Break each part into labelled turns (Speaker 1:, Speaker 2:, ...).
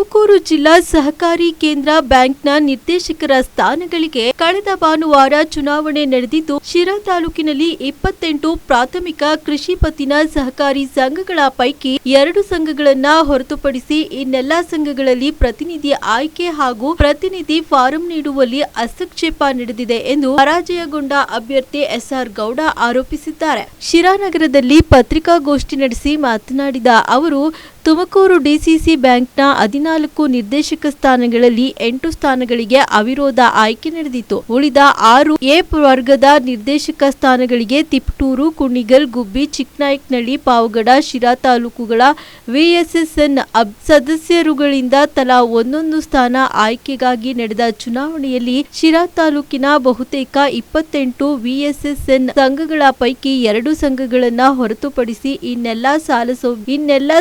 Speaker 1: ತುಮಕೂರು ಜಿಲ್ಲಾ ಸಹಕಾರಿ ಕೇಂದ್ರ ಬ್ಯಾಂಕ್ನ ನಿರ್ದೇಶಕರ ಸ್ಥಾನಗಳಿಗೆ ಕಳೆದ ಭಾನುವಾರ ಚುನಾವಣೆ ನಡೆದಿದ್ದು, ಶಿರಾ ತಾಲೂಕಿನಲ್ಲಿ ಇಪ್ಪತ್ತೆಂಟು ಪ್ರಾಥಮಿಕ ಕೃಷಿ ಪತ್ತಿನ ಸಹಕಾರಿ ಸಂಘಗಳ ಪೈಕಿ ಎರಡು ಸಂಘಗಳನ್ನ ಹೊರತುಪಡಿಸಿ ಇನ್ನೆಲ್ಲಾ ಸಂಘಗಳಲ್ಲಿ ಪ್ರತಿನಿಧಿ ಆಯ್ಕೆ ಹಾಗೂ ಪ್ರತಿನಿಧಿ ಫಾರಂ ನೀಡುವಲ್ಲಿ ಹಸ್ತಕ್ಷೇಪ ನಡೆದಿದೆ ಎಂದು ಪರಾಜಯಗೊಂಡ ಅಭ್ಯರ್ಥಿ ಎಸ್ಆರ್ ಗೌಡ ಆರೋಪಿಸಿದ್ದಾರೆ. ಶಿರಾ ನಗರದಲ್ಲಿ ಪತ್ರಿಕಾಗೋಷ್ಠಿ ನಡೆಸಿ ಮಾತನಾಡಿದ ಅವರು ತುಮಕೂರು ಡಿಸಿಸಿ ಬ್ಯಾಂಕ್ನ ಹದಿನಾಲ್ಕು ನಿರ್ದೇಶಕ ಸ್ಥಾನಗಳಲ್ಲಿ ಎಂಟು ಸ್ಥಾನಗಳಿಗೆ ಅವಿರೋಧ ಆಯ್ಕೆ ನಡೆದಿತ್ತು. ಉಳಿದ ಆರು ಎ ವರ್ಗದ ನಿರ್ದೇಶಕ ಸ್ಥಾನಗಳಿಗೆ ತಿಪ್ಟೂರು, ಕುಣಿಗಲ್, ಗುಬ್ಬಿ, ಚಿಕ್ಕನಾಯಕನಹಳ್ಳಿ, ಪಾವಗಡ, ಶಿರಾ ತಾಲೂಕುಗಳ ವಿಎಸ್ಎಸ್ಎನ್ ಸದಸ್ಯರುಗಳಿಂದ ತಲಾ ಒಂದೊಂದು ಸ್ಥಾನ ಆಯ್ಕೆಗಾಗಿ ನಡೆದ ಚುನಾವಣೆಯಲ್ಲಿ ಶಿರಾ ತಾಲೂಕಿನ ಬಹುತೇಕ ಇಪ್ಪತ್ತೆಂಟು ವಿಎಸ್ಎಸ್ಎನ್ ಸಂಘಗಳ ಪೈಕಿ ಎರಡು ಸಂಘಗಳನ್ನ ಹೊರತುಪಡಿಸಿ ಇನ್ನೆಲ್ಲಾ ಸಾಲ ಇನ್ನೆಲ್ಲಾ ಇನ್ನೆಲ್ಲ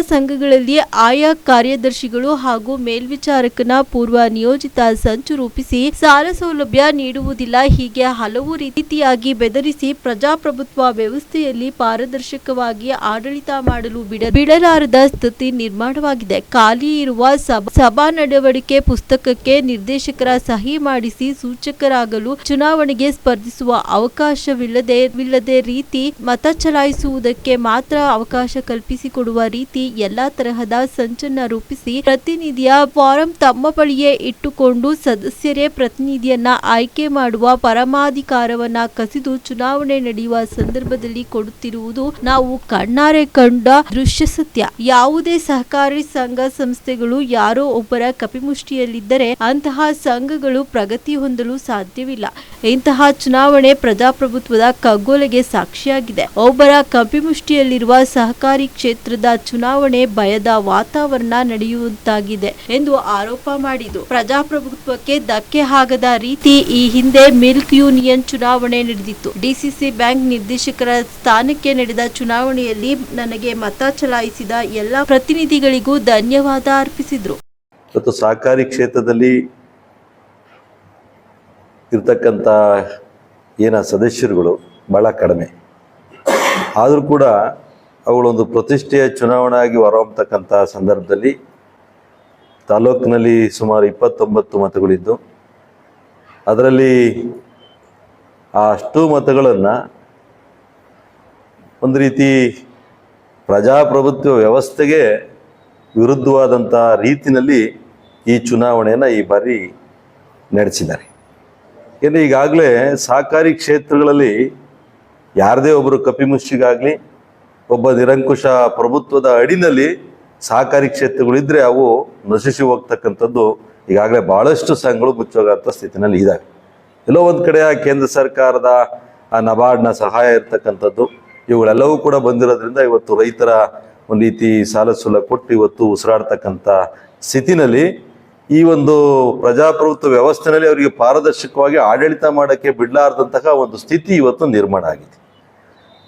Speaker 1: ಸಂಘಗಳಲ್ಲಿ ಆಯಾ ಕಾರ್ಯದರ್ಶಿಗಳು ಹಾಗೂ ಮೇಲ್ವಿಚಾರಕನ ಪೂರ್ವ ನಿಯೋಜಿತ ಸಂಚು ರೂಪಿಸಿ ಸಾಲ ಸೌಲಭ್ಯ ನೀಡುವುದಿಲ್ಲ. ಹೀಗೆ ಹಲವು ರೀತಿಯಾಗಿ ಬೆದರಿಸಿ ಪ್ರಜಾಪ್ರಭುತ್ವ ವ್ಯವಸ್ಥೆಯಲ್ಲಿ ಪಾರದರ್ಶಕವಾಗಿ ಆಡಳಿತ ಮಾಡಲು ಬಿಡ ಬಿಡಲಾರದ ಸ್ಥಿತಿ ನಿರ್ಮಾಣವಾಗಿದೆ. ಖಾಲಿ ಇರುವ ಸಭಾ ನಡವಳಿಕೆ ಪುಸ್ತಕಕ್ಕೆ ನಿರ್ದೇಶಕರ ಸಹಿ ಮಾಡಿಸಿ ಸೂಚಕರಾಗಲು ಚುನಾವಣೆಗೆ ಸ್ಪರ್ಧಿಸುವ ಅವಕಾಶವಿಲ್ಲದೆ ವಿಲ್ಲದೆ ರೀತಿ ಮತ ಚಲಾಯಿಸುವುದಕ್ಕೆ ಮಾತ್ರ ಅವಕಾಶ ಕಲ್ಪಿಸಿಕೊಡುವ ರೀತಿ ಎಲ್ಲಾ ತರಹದ ಸಂಚನ್ನ ರೂಪಿಸಿ ಪ್ರತಿನಿಧಿಯ ಫಾರಂ ತಮ್ಮ ಬಳಿಯೇ ಇಟ್ಟುಕೊಂಡು ಸದಸ್ಯರೇ ಪ್ರತಿನಿಧಿಯನ್ನ ಆಯ್ಕೆ ಮಾಡುವ ಪರಮಾಧಿಕಾರವನ್ನ ಕಸಿದು ಚುನಾವಣೆ ನಡೆಯುವ ಸಂದರ್ಭದಲ್ಲಿ ಕೊಡುತ್ತಿರುವುದು ನಾವು ಕಣ್ಣಾರೆ ಕಂಡ ದೃಶ್ಯ ಸತ್ಯ. ಯಾವುದೇ ಸಹಕಾರಿ ಸಂಘ ಸಂಸ್ಥೆಗಳು ಯಾರೋ ಒಬ್ಬರ ಕಪಿಮುಷ್ಟಿಯಲ್ಲಿದ್ದರೆ ಅಂತಹ ಸಂಘಗಳು ಪ್ರಗತಿ ಹೊಂದಲು ಸಾಧ್ಯವಿಲ್ಲ. ಇಂತಹ ಚುನಾವಣೆ ಪ್ರಜಾಪ್ರಭುತ್ವದ ಕಗ್ಗೊಲೆಗೆ ಸಾಕ್ಷಿಯಾಗಿದೆ. ಒಬ್ಬರ ಕಪಿಮುಷ್ಟಿಯಲ್ಲಿರುವ ಸಹಕಾರಿ ಕ್ಷೇತ್ರದ ಚುನಾವಣೆ ಭಯದ ವಾತಾವರಣ ನಡೆಯುವಂತಾಗಿದೆ ಎಂದು ಆರೋಪ ಮಾಡಿತು ಪ್ರಜಾಪ್ರಭುತ್ವಕ್ಕೆ ಧಕ್ಕೆ ಆಗದ ರೀತಿ ಈ ಹಿಂದೆ ಮಿಲ್ಕ್ ಯೂನಿಯನ್ ಚುನಾವಣೆ ನಡೆದಿತ್ತು. ಡಿಸಿಸಿ ಬ್ಯಾಂಕ್ ನಿರ್ದೇಶಕರ ಸ್ಥಾನಕ್ಕೆ ನಡೆದ ಚುನಾವಣೆಯಲ್ಲಿ ನನಗೆ ಮತ ಚಲಾಯಿಸಿದ ಎಲ್ಲ ಪ್ರತಿನಿಧಿಗಳಿಗೂ ಧನ್ಯವಾದ ಅರ್ಪಿಸಿದ್ರು.
Speaker 2: ಇವತ್ತು ಸಹಕಾರಿ ಕ್ಷೇತ್ರದಲ್ಲಿ ಇರ್ತಕ್ಕಂಥ ಏನ ಸದಸ್ಯರುಗಳು ಬಹಳ ಕಡಿಮೆ. ಆದರೂ ಕೂಡ ಅವುಗಳೊಂದು ಪ್ರತಿಷ್ಠೆಯ ಚುನಾವಣೆ ಆಗಿ ಹೊರಹೊಮ್ಮತಕ್ಕಂಥ ಸಂದರ್ಭದಲ್ಲಿ ತಾಲೂಕಿನಲ್ಲಿ ಸುಮಾರು ಇಪ್ಪತ್ತೊಂಬತ್ತು ಮತಗಳಿದ್ದು, ಅದರಲ್ಲಿ ಆ ಅಷ್ಟು ಮತಗಳನ್ನು ಒಂದು ರೀತಿ ಪ್ರಜಾಪ್ರಭುತ್ವ ವ್ಯವಸ್ಥೆಗೆ ವಿರುದ್ಧವಾದಂಥ ರೀತಿಯಲ್ಲಿ ಈ ಚುನಾವಣೆಯನ್ನು ಈ ಬಾರಿ ನಡೆಸಿದ್ದಾರೆ. ಏನು ಈಗಾಗಲೇ ಸಹಕಾರಿ ಕ್ಷೇತ್ರಗಳಲ್ಲಿ ಯಾರದೇ ಒಬ್ಬರು ಕಪಿಮುಷ್ಟಿಗಾಗಲಿ ಒಬ್ಬ ನಿರಂಕುಶ ಪ್ರಭುತ್ವದ ಅಡಿನಲ್ಲಿ ಸಹಕಾರಿ ಕ್ಷೇತ್ರಗಳಿದ್ರೆ ಅವು ನಶಿಸಿ ಹೋಗ್ತಕ್ಕಂಥದ್ದು ಈಗಾಗಲೇ ಭಾಳಷ್ಟು ಸಂಘಗಳು ಮುಚ್ಚೋಗಂಥ ಸ್ಥಿತಿನಲ್ಲಿ ಇದ್ದಾವೆ ಎಲ್ಲೋ ಒಂದು ಕಡೆ ಕೇಂದ್ರ ಸರ್ಕಾರದ ಆ ನಬಾರ್ಡ್ನ ಸಹಾಯ ಇರ್ತಕ್ಕಂಥದ್ದು, ಇವುಗಳೆಲ್ಲವೂ ಕೂಡ ಬಂದಿರೋದ್ರಿಂದ ಇವತ್ತು ರೈತರ ಒಂದು ರೀತಿ ಸಾಲ ಸುಲ ಕೊಟ್ಟು ಇವತ್ತು ಉಸಿರಾಡ್ತಕ್ಕಂಥ ಸ್ಥಿತಿನಲ್ಲಿ ಈ ಒಂದು ಪ್ರಜಾಪ್ರಭುತ್ವ ವ್ಯವಸ್ಥೆನಲ್ಲಿ ಅವರಿಗೆ ಪಾರದರ್ಶಕವಾಗಿ ಆಡಳಿತ ಮಾಡೋಕ್ಕೆ ಬಿಡಲಾರ್ದಂತಹ ಒಂದು ಸ್ಥಿತಿ ಇವತ್ತು ನಿರ್ಮಾಣ ಆಗಿದೆ.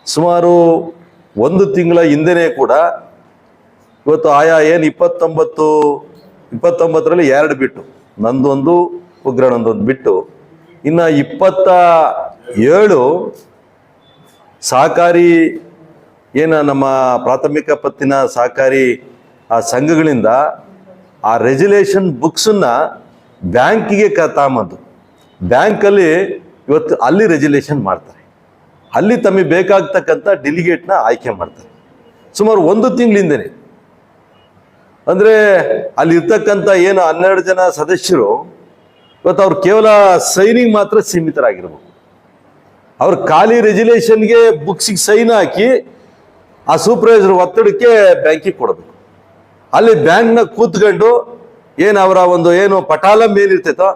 Speaker 2: ಸುಮಾರು ಒಂದು ತಿಂಗಳ ಹಿಂದೆನೇ ಕೂಡ ಇವತ್ತು ಆಯಾ ಏನು ಇಪ್ಪತ್ತೊಂಬತ್ತು, ಇಪ್ಪತ್ತೊಂಬತ್ತರಲ್ಲಿ ಎರಡು ಬಿಟ್ಟು, ನಂದೊಂದು ಉಗ್ರನೊಂದೊಂದು ಬಿಟ್ಟು, ಇನ್ನು ಇಪ್ಪತ್ತ ಏಳು ಸಹಕಾರಿ ಏನು ನಮ್ಮ ಪ್ರಾಥಮಿಕ ಪತ್ತಿನ ಸಹಕಾರಿ ಆ ಸಂಘಗಳಿಂದ ಆ ರೆಜುಲೇಷನ್ ಬುಕ್ಸನ್ನು ಬ್ಯಾಂಕಿಗೆ ಕ ತಾಂಬಂದು. ಬ್ಯಾಂಕಲ್ಲಿ ಇವತ್ತು ಅಲ್ಲಿ ರೆಜುಲೇಷನ್ ಮಾಡ್ತಾರೆ. ಅಲ್ಲಿ ತಮಗೆ ಬೇಕಾಗ್ತಕ್ಕಂಥ ಡೆಲಿಗೇಟ್ನ ಆಯ್ಕೆ ಮಾಡ್ತಾರೆ. ಸುಮಾರು ಒಂದು ತಿಂಗಳಿಂದನೇ. ಅಂದರೆ ಅಲ್ಲಿ ಇರ್ತಕ್ಕಂಥ ಏನು ಹನ್ನೆರಡು ಜನ ಸದಸ್ಯರು, ಇವತ್ತು ಅವ್ರು ಕೇವಲ ಸೈನಿಗೆ ಮಾತ್ರ ಸೀಮಿತರಾಗಿರ್ಬೇಕು. ಅವ್ರ ಖಾಲಿ ರೆಜುಲೇಷನ್ಗೆ ಬುಕ್ಸಿಗೆ ಸೈನ್ ಹಾಕಿ ಆ ಸೂಪರ್ವೈಸರ್ ಒತ್ತಡಕ್ಕೆ ಬ್ಯಾಂಕಿಗೆ ಕೊಡಬೇಕು. ಅಲ್ಲಿ ಬ್ಯಾಂಕ್ನ ಕೂತ್ಕೊಂಡು ಏನು ಅವರ ಒಂದು ಏನು ಪಟಾಲಂ ಏನಿರ್ತೈತೋ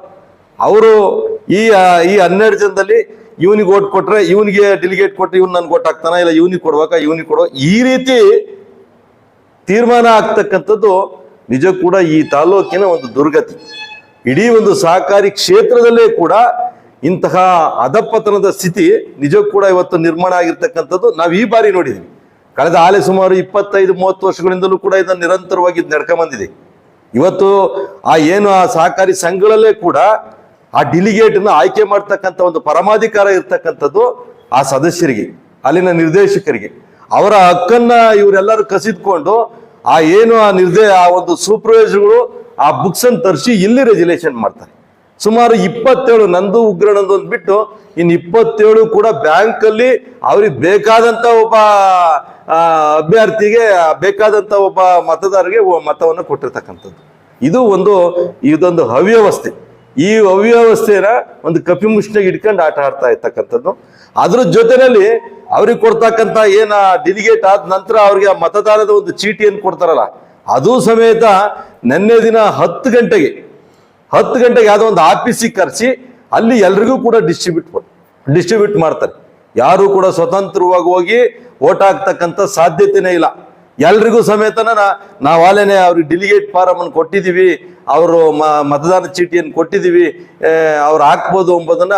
Speaker 2: ಅವರು ಈ ಈ ಹನ್ನೆರಡು ಜನದಲ್ಲಿ ಇವನಿಗೆ ಓಟ್ ಕೊಟ್ರೆ ಇವನಿಗೆ ಡೆಲಿಗೇಟ್ ಕೊಟ್ರೆ ಇವ್ನು ನನ್ಗೆ ಓಟ್ ಹಾಕ್ತಾನ ಇಲ್ಲ ಇವನಿಗೆ ಕೊಡ್ಬೇಕಾ? ಇವನಿಗೆ ಕೊಡುವ? ಈ ರೀತಿ ತೀರ್ಮಾನ ಆಗ್ತಕ್ಕಂಥದ್ದು ನಿಜ ಕೂಡ ಈ ತಾಲೂಕಿನ ಒಂದು ದುರ್ಗತಿ. ಇಡೀ ಒಂದು ಸಹಕಾರಿ ಕ್ಷೇತ್ರದಲ್ಲೇ ಕೂಡ ಇಂತಹ ಅಧಪತನದ ಸ್ಥಿತಿ ನಿಜ ಕೂಡ ಇವತ್ತು ನಿರ್ಮಾಣ ಆಗಿರ್ತಕ್ಕಂಥದ್ದು ನಾವು ಈ ಬಾರಿ ನೋಡಿದ್ವಿ. ಕಳೆದ ಆಲೆ ಸುಮಾರು ಇಪ್ಪತ್ತೈದು, ಮೂವತ್ತು ವರ್ಷಗಳಿಂದಲೂ ಕೂಡ ಇದನ್ನು ನಿರಂತರವಾಗಿ ಇದು ನಡ್ಕೊಂಬಂದಿದೆ ಇವತ್ತು ಆ ಏನು ಆ ಸಹಕಾರಿ ಸಂಘಗಳಲ್ಲೇ ಕೂಡ ಆ ಡಿಲಿಗೇಟ್ನ ಆಯ್ಕೆ ಮಾಡ್ತಕ್ಕಂಥ ಒಂದು ಪರಮಾಧಿಕಾರ ಇರ್ತಕ್ಕಂಥದ್ದು ಆ ಸದಸ್ಯರಿಗೆ, ಅಲ್ಲಿನ ನಿರ್ದೇಶಕರಿಗೆ. ಅವರ ಹಕ್ಕನ್ನ ಇವರೆಲ್ಲರೂ ಕಸಿದ್ಕೊಂಡು ಆ ಏನು ಆ ನಿರ್ದೇ, ಆ ಒಂದು ಸೂಪರ್ವೈಸರ್ಗಳು ಆ ಬುಕ್ಸ್ ಅನ್ನು ತರಿಸಿ ಇಲ್ಲಿ ರೆಜುಲೇಷನ್ ಮಾಡ್ತಾರೆ. ಸುಮಾರು ಇಪ್ಪತ್ತೇಳು ನಂದು ಉಗ್ರಣದ್ದು ಅಂದ್ಬಿಟ್ಟು ಇನ್ನು ಇಪ್ಪತ್ತೇಳು ಕೂಡ ಬ್ಯಾಂಕ್ ಅಲ್ಲಿ ಅವ್ರಿಗೆ ಬೇಕಾದಂತ ಒಬ್ಬ ಅಭ್ಯರ್ಥಿಗೆ ಬೇಕಾದಂತ ಒಬ್ಬ ಮತದಾರರಿಗೆ ಮತವನ್ನು ಕೊಟ್ಟಿರ್ತಕ್ಕಂಥದ್ದು. ಇದು ಒಂದು, ಇದೊಂದು ಅವ್ಯವಸ್ಥೆ ಈ ಅವ್ಯವಸ್ಥೆನ ಒಂದು ಕಪಿಮುಷ್ಟಿಗೆ ಇಟ್ಕೊಂಡು ಆಟ ಆಡ್ತಾ ಇರ್ತಕ್ಕಂಥದ್ದು. ಅದ್ರ ಜೊತೆನಲ್ಲಿ ಅವ್ರಿಗೆ ಕೊಡ್ತಕ್ಕಂಥ ಏನ ಡಿಲಿಗೇಟ್ ಆದ ನಂತರ ಅವ್ರಿಗೆ ಆ ಮತದಾರದ ಒಂದು ಚೀಟಿಯನ್ನು ಕೊಡ್ತಾರಲ್ಲ, ಅದು ಸಮೇತ ನಿನ್ನೆ ದಿನ ಹತ್ತು ಗಂಟೆಗೆ ಹತ್ತು ಗಂಟೆಗೆ ಯಾವುದೋ ಒಂದು ಆಫೀಸಿಗೆ ಕರೆಸಿ ಅಲ್ಲಿ ಎಲ್ರಿಗೂ ಕೂಡ ಡಿಸ್ಟ್ರಿಬ್ಯೂಟ್ ಡಿಸ್ಟ್ರಿಬ್ಯೂಟ್ ಮಾಡ್ತಾರೆ. ಯಾರು ಕೂಡ ಸ್ವತಂತ್ರವಾಗಿ ಹೋಗಿ ಓಟ್ ಹಾಕ್ತಕ್ಕಂಥ ಸಾಧ್ಯತೆನೇ ಇಲ್ಲ. ಎಲ್ರಿಗೂ ಸಮೇತನ ನಾವು ಆಲೇನೆ ಅವ್ರಿಗೆ ಡಿಲಿಗೇಟ್ ಫಾರಮ್ ಅನ್ನು ಕೊಟ್ಟಿದ್ದೀವಿ ಅವರು ಮತದಾನ ಚೀಟಿಯನ್ನು ಕೊಟ್ಟಿದ್ದೀವಿ ಅವ್ರು ಹಾಕ್ಬೋದು ಎಂಬುದನ್ನ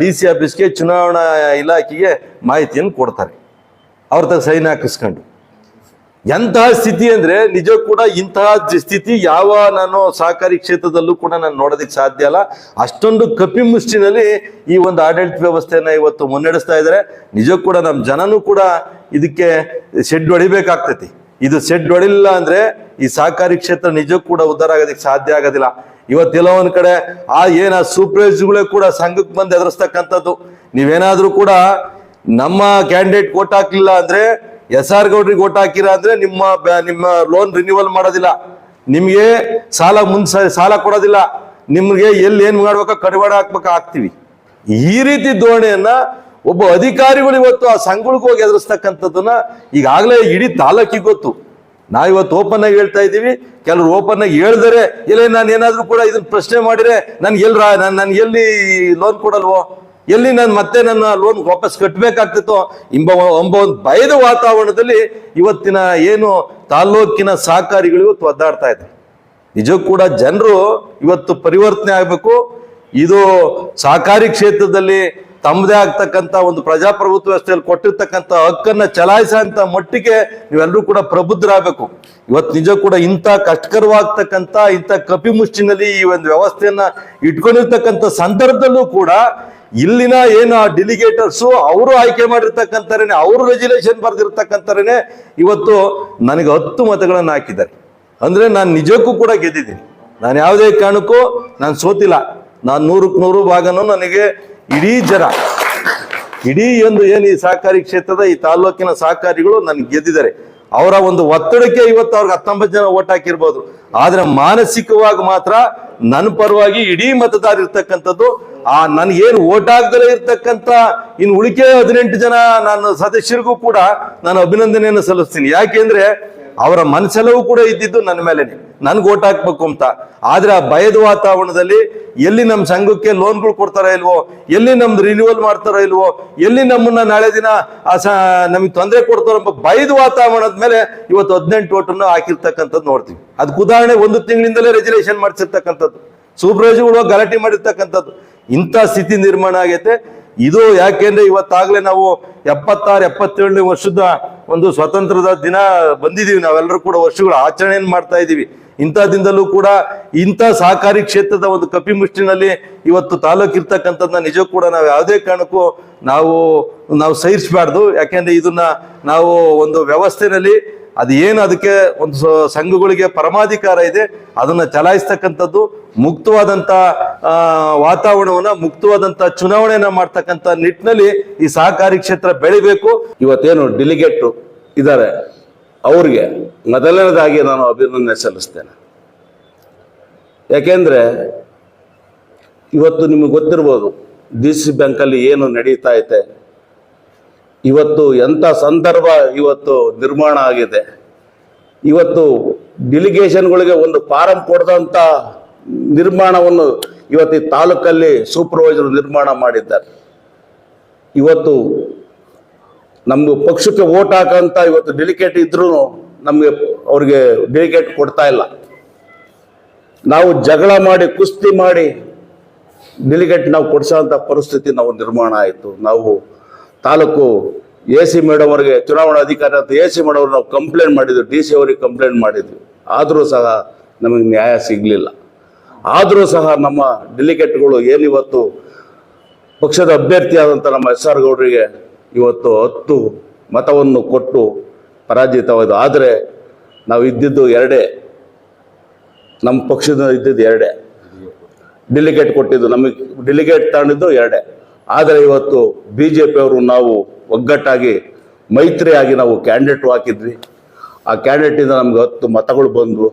Speaker 2: ಡಿ ಸಿ ಆಫೀಸ್ಗೆ ಚುನಾವಣಾ ಇಲಾಖೆಗೆ ಮಾಹಿತಿಯನ್ನು ಕೊಡ್ತಾರೆ. ಅವ್ರ ತಗ ಸೈನ್ ಹಾಕಿಸ್ಕೊಂಡು. ಎಂತಹ ಸ್ಥಿತಿ ಅಂದ್ರೆ ನಿಜ ಕೂಡ ಇಂತಹ ಸ್ಥಿತಿ ಯಾವ ನಾನು ಸಹಕಾರಿ ಕ್ಷೇತ್ರದಲ್ಲೂ ಕೂಡ ನಾನು ನೋಡೋದಕ್ಕೆ ಸಾಧ್ಯ ಅಲ್ಲ. ಅಷ್ಟೊಂದು ಕಪಿಮುಷ್ಟಿನಲ್ಲಿ ಈ ಒಂದು ಆಡಳಿತ ವ್ಯವಸ್ಥೆಯನ್ನ ಇವತ್ತು ಮುನ್ನಡೆಸ್ತಾ ಇದ್ದಾರೆ. ನಿಜ ಕೂಡ ನಮ್ಮ ಜನನೂ ಕೂಡ ಇದಕ್ಕೆ ಶೆಡ್ ಹೊಡಿಬೇಕಾಗ್ತೈತಿ. ಇದು ಸೆಡ್ ಹೊಡಿಲಿಲ್ಲ ಅಂದ್ರೆ ಈ ಸಹಕಾರಿ ಕ್ಷೇತ್ರ ನಿಜಕ್ಕೂ ಕೂಡ ಉದ್ಧಾರ ಆಗೋದಕ್ಕೆ ಸಾಧ್ಯ ಆಗೋದಿಲ್ಲ. ಇವತ್ತೆಲ್ಲ ಒಂದ್ ಕಡೆ, ಆ ಏನ ಸೂಪರ್ವೈಸರ್ಗಳೇ ಕೂಡ ಸಂಘಕ್ಕೆ ಬಂದು ಎದುರಿಸ್ತಕ್ಕಂಥದ್ದು ನೀವೇನಾದ್ರೂ ಕೂಡ ನಮ್ಮ ಕ್ಯಾಂಡಿಡೇಟ್ ಓಟ್ ಹಾಕ್ಲಿಲ್ಲ ಅಂದ್ರೆ ಎಸ್ ಆರ್ ಗೌಡ್ರಿಗೆ ಓಟ್ ಹಾಕಿರ ಅಂದ್ರೆ ನಿಮ್ಮ ನಿಮ್ಮ ಲೋನ್ ರಿನ್ಯೂವಲ್ ಮಾಡೋದಿಲ್ಲ. ನಿಮ್ಗೆ ಸಾಲ ಮುನ್ಸ ಸಾಲ ಕೊಡೋದಿಲ್ಲ. ನಿಮ್ಗೆ ಎಲ್ಲಿ ಏನ್ ಮಾಡ್ಬೇಕು ಕಡಿವಾಡ ಹಾಕ್ಬೇಕು, ಹಾಕ್ತಿವಿ. ಈ ರೀತಿ ಧೋರಣೆಯನ್ನ ಒಬ್ಬ ಅಧಿಕಾರಿಗಳು ಇವತ್ತು ಆ ಸಂಘಗಳಿಗೆ ಹೋಗಿ ಎದುರಿಸ್ತಕ್ಕಂಥದ್ದನ್ನ ಈಗಾಗಲೇ ಇಡೀ ತಾಲೂಕಿಗೆ ಗೊತ್ತು. ನಾವಿವತ್ತು ಓಪನ್ ಆಗಿ ಹೇಳ್ತಾ ಇದ್ದೀವಿ. ಕೆಲವರು ಓಪನ್ ಆಗಿ ಹೇಳಿದರೆ, ಇಲ್ಲ ನಾನು ಏನಾದರೂ ಕೂಡ ಇದನ್ನ ಪ್ರಶ್ನೆ ಮಾಡಿದ್ರೆ ನನ್ಗೆ ನಾನು ನನ್ಗೆ ಎಲ್ಲಿ ಲೋನ್ ಕೊಡಲ್ವೋ? ಎಲ್ಲಿ ನಾನು ಮತ್ತೆ ನನ್ನ ಲೋನ್ ವಾಪಸ್ ಕಟ್ಟಬೇಕಾಗ್ತಿತ್ತು ಎಂಬ ಎಂಬ ಒಂದು ಭಯದ ವಾತಾವರಣದಲ್ಲಿ ಇವತ್ತಿನ ಏನು ತಾಲ್ಲೂಕಿನ ಸಹಕಾರಿಗಳು ಇವತ್ತು ಒದ್ದಾಡ್ತಾ ಇದ್ದಾರೆ ನಿಜಕ್ಕೂ ಕೂಡ ಜನರು ಇವತ್ತು ಪರಿವರ್ತನೆ ಆಗಬೇಕು. ಇದು ಸಹಕಾರಿ ಕ್ಷೇತ್ರದಲ್ಲಿ ತಮ್ಮದೇ ಆಗ್ತಕ್ಕಂಥ ಒಂದು ಪ್ರಜಾಪ್ರಭುತ್ವ ವ್ಯವಸ್ಥೆಯಲ್ಲಿ ಕೊಟ್ಟಿರ್ತಕ್ಕಂಥ ಹಕ್ಕನ್ನ ಚಲಾಯಿಸಂತ ಮಟ್ಟಿಗೆ ನೀವೆಲ್ಲರೂ ಕೂಡ ಪ್ರಬುದ್ಧರಾಗಬೇಕು. ಇವತ್ತು ನಿಜ ಕೂಡ ಇಂಥ ಕಷ್ಟಕರವಾಗ್ತಕ್ಕಂಥ ಇಂಥ ಕಪಿಮುಷ್ಟಿನಲ್ಲಿ ಈ ಒಂದು ವ್ಯವಸ್ಥೆಯನ್ನ ಇಟ್ಕೊಂಡಿರ್ತಕ್ಕಂಥ ಸಂದರ್ಭದಲ್ಲೂ ಕೂಡ ಇಲ್ಲಿನ ಏನು ಡೆಲಿಗೇಟರ್ಸು ಅವರು ಆಯ್ಕೆ ಮಾಡಿರ್ತಕ್ಕಂಥರೇನೆ ಅವರು ರೆಜುಲೇಷನ್ ಬರೆದಿರ್ತಕ್ಕಂಥರೇನೆ ಇವತ್ತು ನನಗೆ ಹತ್ತು ಮತಗಳನ್ನು ಹಾಕಿದ್ದಾರೆ. ಅಂದ್ರೆ ನಾನು ನಿಜಕ್ಕೂ ಕೂಡ ಗೆದ್ದಿದ್ದೀನಿ. ನಾನು ಯಾವುದೇ ಕಾರಣಕ್ಕೂ ನಾನು ಸೋತಿಲ್ಲ. ನಾನು ನೂರಕ್ಕೆ ನೂರು ಭಾಗನೂ ನನಗೆ ಇಡೀ ಜನ, ಇಡೀ ಒಂದು ಏನು ಈ ಸಹಕಾರಿ ಕ್ಷೇತ್ರದ ಈ ತಾಲೂಕಿನ ಸಹಕಾರಿಗಳು ನನ್ಗೆ ಗೆದ್ದಿದ್ದಾರೆ. ಅವರ ಒಂದು ಒತ್ತಡಕ್ಕೆ ಇವತ್ತು ಅವ್ರಿಗೆ ಹತ್ತೊಂಬತ್ತು ಜನ ಓಟ್ ಹಾಕಿರ್ಬೋದು. ಆದ್ರೆ ಮಾನಸಿಕವಾಗಿ ಮಾತ್ರ ನನ್ನ ಪರವಾಗಿ ಇಡೀ ಮತದಾರ ಇರ್ತಕ್ಕಂಥದ್ದು, ಆ ನನ್ಗೇನು ಓಟ್ ಹಾಕದಲ್ಲೇ ಇರ್ತಕ್ಕಂಥ ಇನ್ನು ಉಳಿಕೆ ಹದಿನೆಂಟು ಜನ ನನ್ನ ಸದಸ್ಯರಿಗೂ ಕೂಡ ನಾನು ಅಭಿನಂದನೆಯನ್ನು ಸಲ್ಲಿಸ್ತೀನಿ. ಯಾಕೆಂದ್ರೆ ಅವರ ಮನಸ್ಸೆಲ್ಲವೂ ಕೂಡ ಇದ್ದಿದ್ದು ನನ್ನ ಮೇಲೆನೆ. ನನ್ಗೆ ಓಟ್ ಹಾಕ್ಬೇಕು ಅಂತ. ಆದ್ರೆ ಆ ಭಯದ ವಾತಾವರಣದಲ್ಲಿ ಎಲ್ಲಿ ನಮ್ಮ ಸಂಘಕ್ಕೆ ಲೋನ್ಗಳು ಕೊಡ್ತಾರ ಇಲ್ವೋ, ಎಲ್ಲಿ ನಮ್ದು ರಿನ್ಯೂವಲ್ ಮಾಡ್ತಾರೋ ಇಲ್ವೋ, ಎಲ್ಲಿ ನಮ್ಮನ್ನ ನಾಳೆ ದಿನ ನಮಗೆ ತೊಂದರೆ ಕೊಡ್ತಾರೋ ಎಂಬ ಭಯದ ವಾತಾವರಣದ ಮೇಲೆ ಇವತ್ತು ಹದಿನೆಂಟು ಓಟನ್ನು ಹಾಕಿರ್ತಕ್ಕಂಥದ್ದು ನೋಡ್ತೀವಿ. ಅದಕ್ಕೆ ಉದಾಹರಣೆ ಒಂದು ತಿಂಗಳಿಂದಲೇ ರೆಜುಲೇಷನ್ ಮಾಡಿಸಿರ್ತಕ್ಕಂಥದ್ದು. ಸೂಪರ್ವೈಸರ್ಗಳು ಗಲಾಟೆ ಮಾಡಿರ್ತಕ್ಕಂಥದ್ದು. ಇಂಥ ಸ್ಥಿತಿ ನಿರ್ಮಾಣ ಆಗೈತೆ. ಇದು ಯಾಕೆಂದ್ರೆ ಇವತ್ತಾಗ್ಲೇ ನಾವು ಎಪ್ಪತ್ತಾರು, ಎಪ್ಪತ್ತೇಳನೇ ವರ್ಷದ ಒಂದು ಸ್ವತಂತ್ರದ ದಿನ ಬಂದಿದೀವಿ. ನಾವೆಲ್ಲರೂ ಕೂಡ ವರ್ಷಗಳ ಆಚರಣೆಯನ್ನು ಮಾಡ್ತಾ ಇದ್ದೀವಿ. ಇಂಥ ದಿನದಲ್ಲೂ ಕೂಡ ಇಂಥ ಸಹಕಾರಿ ಕ್ಷೇತ್ರದ ಒಂದು ಕಪಿಮುಷ್ಟಿನಲ್ಲಿ ಇವತ್ತು ತಾಲೂಕು ಇರ್ತಕ್ಕಂಥದ್ದನ್ನ ನಿಜ ಕೂಡ ನಾವು ಯಾವುದೇ ಕಾರಣಕ್ಕೂ ನಾವು ನಾವು ಸಹಿಸಬಾರ್ದು ಯಾಕೆಂದ್ರೆ ಇದನ್ನ ನಾವು ಒಂದು ವ್ಯವಸ್ಥೆನಲ್ಲಿ ಅದು ಏನು ಅದಕ್ಕೆ ಒಂದು ಸಂಘಗಳಿಗೆ ಪರಮಾಧಿಕಾರ ಇದೆ ಅದನ್ನ ಚಲಾಯಿಸ್ತಕ್ಕಂಥದ್ದು ಮುಕ್ತವಾದಂತ ಆ, ವಾತಾವರಣವನ್ನ ಮುಕ್ತವಾದಂತ ಚುನಾವಣೆಯನ್ನ ಮಾಡ್ತಕ್ಕಂಥ ನಿಟ್ಟಿನಲ್ಲಿ ಈ ಸಹಕಾರಿ ಕ್ಷೇತ್ರ ಬೆಳಿಬೇಕು.
Speaker 3: ಇವತ್ತೇನು ಡೆಲಿಗೇಟ್ ಇದ್ದಾರೆ. ಅವ್ರಿಗೆ ಮೊದಲನೇದಾಗಿ ನಾನು ಅಭಿನಂದನೆ ಸಲ್ಲಿಸ್ತೇನೆ. ಯಾಕೆಂದರೆ ಇವತ್ತು ನಿಮಗೆ ಗೊತ್ತಿರ್ಬೋದು ಡಿ ಸಿ ಬ್ಯಾಂಕಲ್ಲಿ ಏನು ನಡೀತಾ ಐತೆ ಇವತ್ತು ಎಂಥ ಸಂದರ್ಭ ಇವತ್ತು ನಿರ್ಮಾಣ ಆಗಿದೆ. ಇವತ್ತು ಡೆಲಿಗೇಷನ್ಗಳಿಗೆ ಒಂದು ಫಾರಂ ಕೊಡದಂಥ ನಿರ್ಮಾಣವನ್ನು ಇವತ್ತು ಈ ತಾಲೂಕಲ್ಲಿ ಸೂಪರ್ವೈಸರ್ ನಿರ್ಮಾಣ ಮಾಡಿದ್ದಾರೆ. ಇವತ್ತು ನಮ್ಗೆ ಪಕ್ಷಕ್ಕೆ ಓಟ್ ಹಾಕಂತ ಇವತ್ತು ಡೆಲಿಕೇಟ್ ಇದ್ರೂ ನಮಗೆ ಅವ್ರಿಗೆ ಡೆಲಿಕೇಟ್ ಕೊಡ್ತಾ ಇಲ್ಲ. ನಾವು ಜಗಳ ಮಾಡಿ, ಕುಸ್ತಿ ಮಾಡಿ ಡೆಲಿಗೇಟ್ ನಾವು ಕೊಡಿಸೋಂತ ಪರಿಸ್ಥಿತಿ ನಾವು ನಿರ್ಮಾಣ ಆಯಿತು. ನಾವು ತಾಲೂಕು ಎ ಸಿ ಮೇಡಮ್ ಅವರಿಗೆ ಚುನಾವಣಾ ಅಧಿಕಾರಿ ಅಂತ ಎ ಸಿ ಮೇಡಮ್ ನಾವು ಕಂಪ್ಲೇಂಟ್ ಮಾಡಿದ್ವಿ. ಡಿ ಸಿ ಅವರಿಗೆ ಕಂಪ್ಲೇಂಟ್ ಮಾಡಿದ್ವಿ. ಆದರೂ ಸಹ ನಮಗೆ ನ್ಯಾಯ ಸಿಗಲಿಲ್ಲ. ಆದರೂ ಸಹ ನಮ್ಮ ಡೆಲಿಗೇಟ್ಗಳು ಏನಿವತ್ತು ಪಕ್ಷದ ಅಭ್ಯರ್ಥಿಯಾದಂಥ ನಮ್ಮ ಎಸ್ ಆರ್ ಗೌಡರಿಗೆ ಇವತ್ತು ಹತ್ತು ಮತವನ್ನು ಕೊಟ್ಟು ಪರಾಜಿತವಾದ ಆದರೆ ನಾವು ಇದ್ದಿದ್ದು ಎರಡೇ. ನಮ್ಮ ಪಕ್ಷದ ಇದ್ದಿದ್ದು ಎರಡೇ. ಡೆಲಿಗೇಟ್ ಕೊಟ್ಟಿದ್ದು ನಮಗೆ, ಡೆಲಿಗೇಟ್ ತಗೊಂಡಿದ್ದು ಎರಡೇ. ಆದರೆ ಇವತ್ತು ಬಿ ಜೆ ಪಿಯವರು ನಾವು ಒಗ್ಗಟ್ಟಾಗಿ, ಮೈತ್ರಿಯಾಗಿ ನಾವು ಕ್ಯಾಂಡಿಡೇಟ್ ಹಾಕಿದ್ವಿ. ಆ ಕ್ಯಾಂಡಿಡೇಟಿಂದ ನಮ್ಗೆ ಹತ್ತು ಮತಗಳು ಬಂದವು.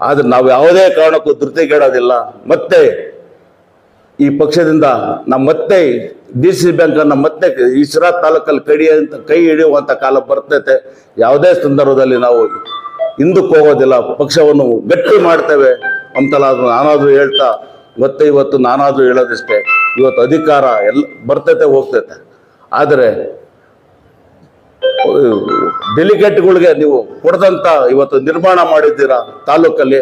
Speaker 3: ಆದರೆ ನಾವು ಯಾವುದೇ ಕಾರಣಕ್ಕೂ ಧೃತಿಗೇಡೋದಿಲ್ಲ. ಮತ್ತೆ ಈ ಪಕ್ಷದಿಂದ ನಮ್ಮ ಮತ್ತೆ ಡಿ ಸಿ ಬ್ಯಾಂಕ್ ಅನ್ನ ಮತ್ತೆ ಇಸ್ರಾ ಸಿರಾ ತಾಲೂಕಲ್ಲಿ ಕಡಿ ಅಂತ ಕೈ ಹಿಡಿಯುವಂಥ ಕಾಲ ಬರ್ತೈತೆ. ಯಾವುದೇ ಸಂದರ್ಭದಲ್ಲಿ ನಾವು ಹಿಂದಕ್ಕೆ ಹೋಗೋದಿಲ್ಲ. ಪಕ್ಷವನ್ನು ಗಟ್ಟಿ ಮಾಡ್ತೇವೆ ಅಂತಲ್ಲ ಅದು ನಾನಾದ್ರೂ ಹೇಳ್ತಾ ಮತ್ತೆ ಇವತ್ತು ನಾನಾದ್ರೂ ಹೇಳೋದಿಷ್ಟೇ. ಇವತ್ತು ಅಧಿಕಾರ ಎಲ್ಲ ಬರ್ತೈತೆ, ಹೋಗ್ತೈತೆ. ಆದರೆ ಡೆಲಿಗೇಟ್ಗಳಿಗೆ ನೀವು ಕೊಡದಂತ ಇವತ್ತು ನಿರ್ಮಾಣ ಮಾಡಿದ್ದೀರಾ ತಾಲೂಕಲ್ಲಿ,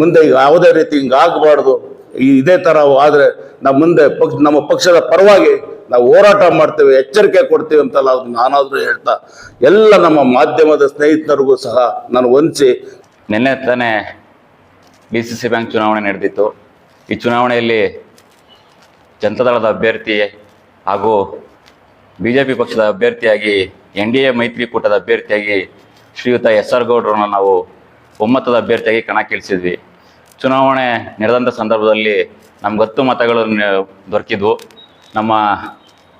Speaker 3: ಮುಂದೆ ಯಾವುದೇ ರೀತಿ ಹಿಂಗೆ ಆಗಬಾರ್ದು. ಈ ಇದೇ ತರ ಆದರೆ ನಾವು ಮುಂದೆ ಪಕ್ಷ, ನಮ್ಮ ಪಕ್ಷದ ಪರವಾಗಿ ನಾವು ಹೋರಾಟ ಮಾಡ್ತೇವೆ, ಎಚ್ಚರಿಕೆ ಕೊಡ್ತೀವಿ ಅಂತಲ್ಲ ಅದು ನಾನಾದ್ರೂ ಹೇಳ್ತಾ, ಎಲ್ಲ ನಮ್ಮ ಮಾಧ್ಯಮದ ಸ್ನೇಹಿತರಿಗೂ ಸಹ ನಾನು ವಂಚಿ.
Speaker 4: ನಿನ್ನೆ ತಾನೇ ಬಿ ಸಿ ಸಿ ಬ್ಯಾಂಕ್ ಚುನಾವಣೆ ನಡೆದಿತ್ತು. ಈ ಚುನಾವಣೆಯಲ್ಲಿ ಜನತಾದಳದ ಅಭ್ಯರ್ಥಿ ಹಾಗೂ ಬಿ ಜೆ ಪಿ ಪಕ್ಷದ ಅಭ್ಯರ್ಥಿಯಾಗಿ ಎನ್ ಡಿ ಎ ಮೈತ್ರಿಕೂಟದ ಅಭ್ಯರ್ಥಿಯಾಗಿ ಶ್ರೀಯುತ ಎಸ್ ಆರ್ ಗೌಡ್ರನ್ನ ನಾವು ಒಮ್ಮತದ ಅಭ್ಯರ್ಥಿಯಾಗಿ ಕಣಕ್ಕಿಳಿಸಿದ್ವಿ. ಚುನಾವಣೆ ನಡೆದಂಥ ಸಂದರ್ಭದಲ್ಲಿ ನಮ್ಗೆ ಹತ್ತು ಮತಗಳು ದೊರಕಿದ್ವು. ನಮ್ಮ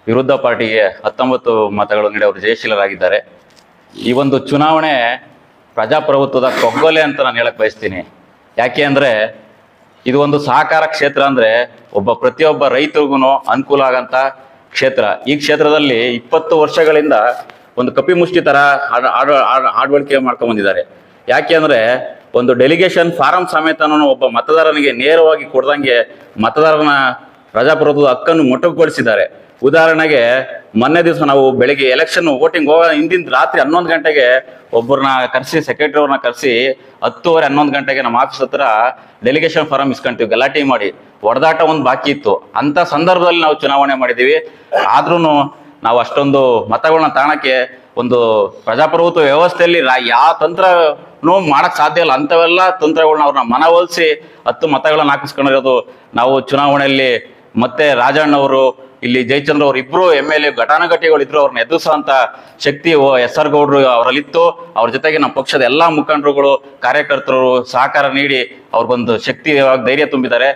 Speaker 4: ವಿರುದ್ಧ ಪಾರ್ಟಿಗೆ ಹತ್ತೊಂಬತ್ತು ಮತಗಳು ನೀಡಿ ಅವರು ಜಯಶೀಲರಾಗಿದ್ದಾರೆ. ಈ ಒಂದು ಚುನಾವಣೆ ಪ್ರಜಾಪ್ರಭುತ್ವದ ಕೊಗ್ಗೊಲೆ ಅಂತ ನಾನು ಹೇಳಕ್ ಬಯಸ್ತೀನಿ. ಯಾಕೆ ಅಂದರೆ ಇದು ಒಂದು ಸಹಕಾರ ಕ್ಷೇತ್ರ ಅಂದ್ರೆ ಒಬ್ಬ ಪ್ರತಿಯೊಬ್ಬ ರೈತರಿಗೂ ಅನುಕೂಲ ಆಗಂತ ಕ್ಷೇತ್ರ. ಈ ಕ್ಷೇತ್ರದಲ್ಲಿ ಇಪ್ಪತ್ತು ವರ್ಷಗಳಿಂದ ಒಂದು ಕಪಿಮುಷ್ಟಿ ಆಡ ಆಡ- ಆಡ- ಆಡವಳಿಕೆ ಮಾಡ್ಕೊಂಡ್ ಬಂದಿದ್ದಾರೆ. ಯಾಕೆ ಅಂದ್ರೆ ಒಂದು ಡೆಲಿಗೇಷನ್ ಫಾರಂ ಸಮೇತನೂ ಒಬ್ಬ ಮತದಾರನಿಗೆ ನೇರವಾಗಿ ಕೊಡ್ದಂಗೆ ಮತದಾರನ ಪ್ರಜಾಪ್ರಭುತ್ವದ ಹಕ್ಕನ್ನು ಮೊಟಕುಗೊಳಿಸಿದ್ದಾರೆ. ಉದಾಹರಣೆಗೆ, ಮೊನ್ನೆ ದಿವಸ ನಾವು ಬೆಳಿಗ್ಗೆ ಎಲೆಕ್ಷನ್ ವೋಟಿಂಗ್ ಹೋಗೋ ಹಿಂದಿನ ರಾತ್ರಿ ಹನ್ನೊಂದು ಗಂಟೆಗೆ ಒಬ್ಬರನ್ನ ಕರೆಸಿ ಸೆಕ್ರೆಟರಿ ಅವ್ರನ್ನ ಕರೆಸಿ ಹತ್ತುವರೆ, ಹನ್ನೊಂದು ಗಂಟೆಗೆ ನಮ್ಮ ಆಫೀಸ್ ಹತ್ರ ಡೆಲಿಗೇಷನ್ ಫಾರಂ ಇಸ್ಕೊಂತೀವಿ, ಗಲಾಟೆ ಮಾಡಿ. ಹೊಡೆದಾಟ ಒಂದು ಬಾಕಿ ಇತ್ತು. ಅಂತ ಸಂದರ್ಭದಲ್ಲಿ ನಾವು ಚುನಾವಣೆ ಮಾಡಿದ್ದೀವಿ ಆದ್ರೂ ನಾವು ಅಷ್ಟೊಂದು ಮತಗಳನ್ನ ತಾಣಕ್ಕೆ ಒಂದು ಪ್ರಜಾಪ್ರಭುತ್ವ ವ್ಯವಸ್ಥೆಯಲ್ಲಿ ಯಾವ ತಂತ್ರನೂ ಮಾಡಕ್ ಸಾಧ್ಯ ಇಲ್ಲ. ಅಂಥವೆಲ್ಲ ತಂತ್ರಗಳನ್ನ ಅವ್ರನ್ನ ಮನವೊಲಿಸಿ ಹತ್ತು ಮತಗಳನ್ನ ಹಾಕಿಸ್ಕೊಂಡಿರೋದು ನಾವು ಚುನಾವಣೆಯಲ್ಲಿ ಮತ್ತೆ ರಾಜಣ್ಣ ಅವರು ಇಲ್ಲಿ ಜಯಚಂದ್ರ ಅವರು ಇಬ್ರು ಎಂ ಎಲ್ ಎ ಘಟಾನುಘಟಿಗಳು ಇದ್ರು ಅವ್ರನ್ನ ಎದುರಿಸುವಂತ ಶಕ್ತಿ ಎಸ್ ಆರ್ ಗೌಡ್ರು ಅವರಲ್ಲಿತ್ತು. ಅವ್ರ ಜೊತೆಗೆ ನಮ್ಮ ಪಕ್ಷದ ಎಲ್ಲಾ ಮುಖಂಡರುಗಳು, ಕಾರ್ಯಕರ್ತರು ಸಹಕಾರ ನೀಡಿ ಅವ್ರಿಗೊಂದು ಶಕ್ತಿ, ಧೈರ್ಯ ತುಂಬಿದ್ದಾರೆ.